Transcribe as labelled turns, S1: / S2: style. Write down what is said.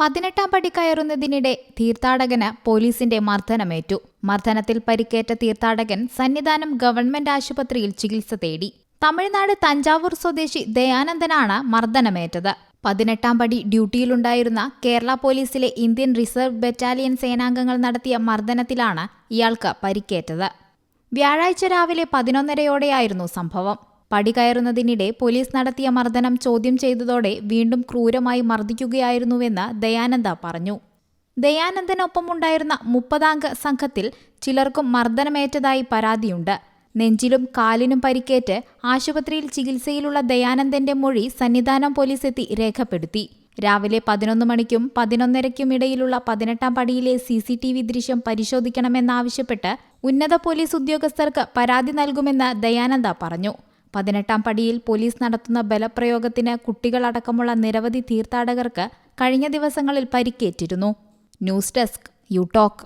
S1: പതിനെട്ടാം പടി കയറുന്നതിനിടെ തീർത്ഥാടകന് പോലീസിന്റെ മർദ്ദനമേറ്റു. മർദ്ദനത്തിൽ പരിക്കേറ്റ തീർത്ഥാടകൻ സന്നിധാനം ഗവൺമെന്റ് ആശുപത്രിയിൽ ചികിത്സ തേടി. തമിഴ്നാട് തഞ്ചാവൂർ സ്വദേശി ദയാനന്ദനാണ് മർദ്ദനമേറ്റത്. പതിനെട്ടാം പടി ഡ്യൂട്ടിയിലുണ്ടായിരുന്ന കേരള പോലീസിലെ ഇന്ത്യൻ റിസർവ് ബറ്റാലിയൻ സേനാംഗങ്ങൾ നടത്തിയ മർദ്ദനത്തിലാണ് ഇയാൾക്ക് പരിക്കേറ്റത്. വ്യാഴാഴ്ച രാവിലെ പതിനൊന്നരയോടെയായിരുന്നു സംഭവം. പടി കയറുന്നതിനിടെ പോലീസ് നടത്തിയ മർദ്ദനം ചോദ്യം ചെയ്തതോടെ വീണ്ടും ക്രൂരമായി മർദ്ദിക്കുകയായിരുന്നുവെന്ന് ദയാനന്ദ പറഞ്ഞു. ദയാനന്ദനൊപ്പമുണ്ടായിരുന്ന മുപ്പതാംഗ സംഘത്തിൽ ചിലർക്കും മർദ്ദനമേറ്റതായി പരാതിയുണ്ട്. നെഞ്ചിലും കാലിനും പരിക്കേറ്റ് ആശുപത്രിയിൽ ചികിത്സയിലുള്ള ദയാനന്ദന്റെ മൊഴി സന്നിധാനം പോലീസ് എത്തി രേഖപ്പെടുത്തി. രാവിലെ പതിനൊന്ന് മണിക്കും പതിനൊന്നരയ്ക്കും ഇടയിലുള്ള പതിനെട്ടാം പടിയിലെ സി സി ടി വി ദൃശ്യം പരിശോധിക്കണമെന്നാവശ്യപ്പെട്ട് ഉന്നത പോലീസ് ഉദ്യോഗസ്ഥർക്ക് പരാതി നൽകുമെന്ന് ദയാനന്ദ പറഞ്ഞു. പതിനെട്ടാം പടിയിൽ പോലീസ് നടത്തുന്ന ബലപ്രയോഗത്തിന് കുട്ടികളടക്കമുള്ള നിരവധി തീർത്ഥാടകർക്ക് കഴിഞ്ഞ ദിവസങ്ങളിൽ പരിക്കേറ്റിരുന്നു. News desk U talk.